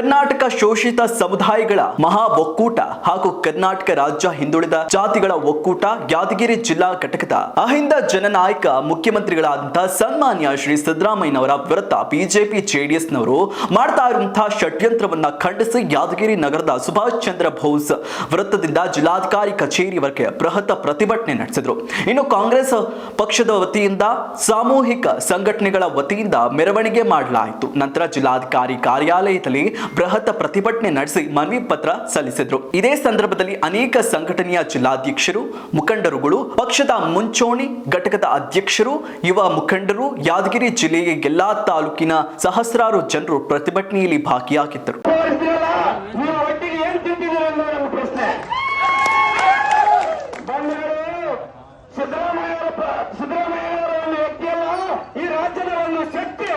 ಕರ್ನಾಟಕ ಶೋಷಿತ ಸಮುದಾಯಗಳ ಮಹಾ ಒಕ್ಕೂಟ ಹಾಗೂ ಕರ್ನಾಟಕ ರಾಜ್ಯ ಹಿಂದುಳಿದ ಜಾತಿಗಳ ಒಕ್ಕೂಟ ಯಾದಗಿರಿ ಜಿಲ್ಲಾ ಘಟಕದ ಅಹಿಂದ ಜನನಾಯಕ ಮುಖ್ಯಮಂತ್ರಿಗಳಾದಂತಹ ಸನ್ಮಾನ್ಯ ಶ್ರೀ ಸಿದ್ದರಾಮಯ್ಯನವರ ವಿರುದ್ಧ ಬಿಜೆಪಿ ಜೆಡಿಎಸ್ನವರು ಮಾಡ್ತಾ ಇರುವಂತಹ ಷಡ್ಯಂತ್ರವನ್ನ ಖಂಡಿಸಿ ಯಾದಗಿರಿ ನಗರದ ಸುಭಾಷ್ ಚಂದ್ರ ಬೋಸ್ ವೃತ್ತದಿಂದ ಜಿಲ್ಲಾಧಿಕಾರಿ ಕಚೇರಿವರೆಗೆ ಬೃಹತ್ ಪ್ರತಿಭಟನೆ ನಡೆಸಿದ್ರು. ಇನ್ನು ಕಾಂಗ್ರೆಸ್ ಪಕ್ಷದ ವತಿಯಿಂದ ಸಾಮೂಹಿಕ ಸಂಘಟನೆಗಳ ವತಿಯಿಂದ ಮೆರವಣಿಗೆ ಮಾಡಲಾಯಿತು. ನಂತರ ಜಿಲ್ಲಾಧಿಕಾರಿ ಕಾರ್ಯಾಲಯದಲ್ಲಿ ಬೃಹತ್ ಪ್ರತಿಭಟನೆ ನಡೆಸಿ ಮನವಿ ಪತ್ರ ಸಲ್ಲಿಸಿದ್ರು. ಇದೇ ಸಂದರ್ಭದಲ್ಲಿ ಅನೇಕ ಸಂಘಟನೆಯ ಜಿಲ್ಲಾಧ್ಯಕ್ಷರು, ಮುಖಂಡರುಗಳು, ಪಕ್ಷದ ಮುಂಚೂಣಿ ಘಟಕದ ಅಧ್ಯಕ್ಷರು, ಯುವ ಮುಖಂಡರು, ಯಾದಗಿರಿ ಜಿಲ್ಲೆಯ ಎಲ್ಲಾ ತಾಲೂಕಿನ ಸಹಸ್ರಾರು ಜನರು ಪ್ರತಿಭಟನೆಯಲ್ಲಿ ಭಾಗಿಯಾಗಿದ್ದರು. ಸಿದ್ದರಾಮಯ್ಯ ಈ ರಾಜ್ಯದ ಒಂದು ಶಕ್ತಿ.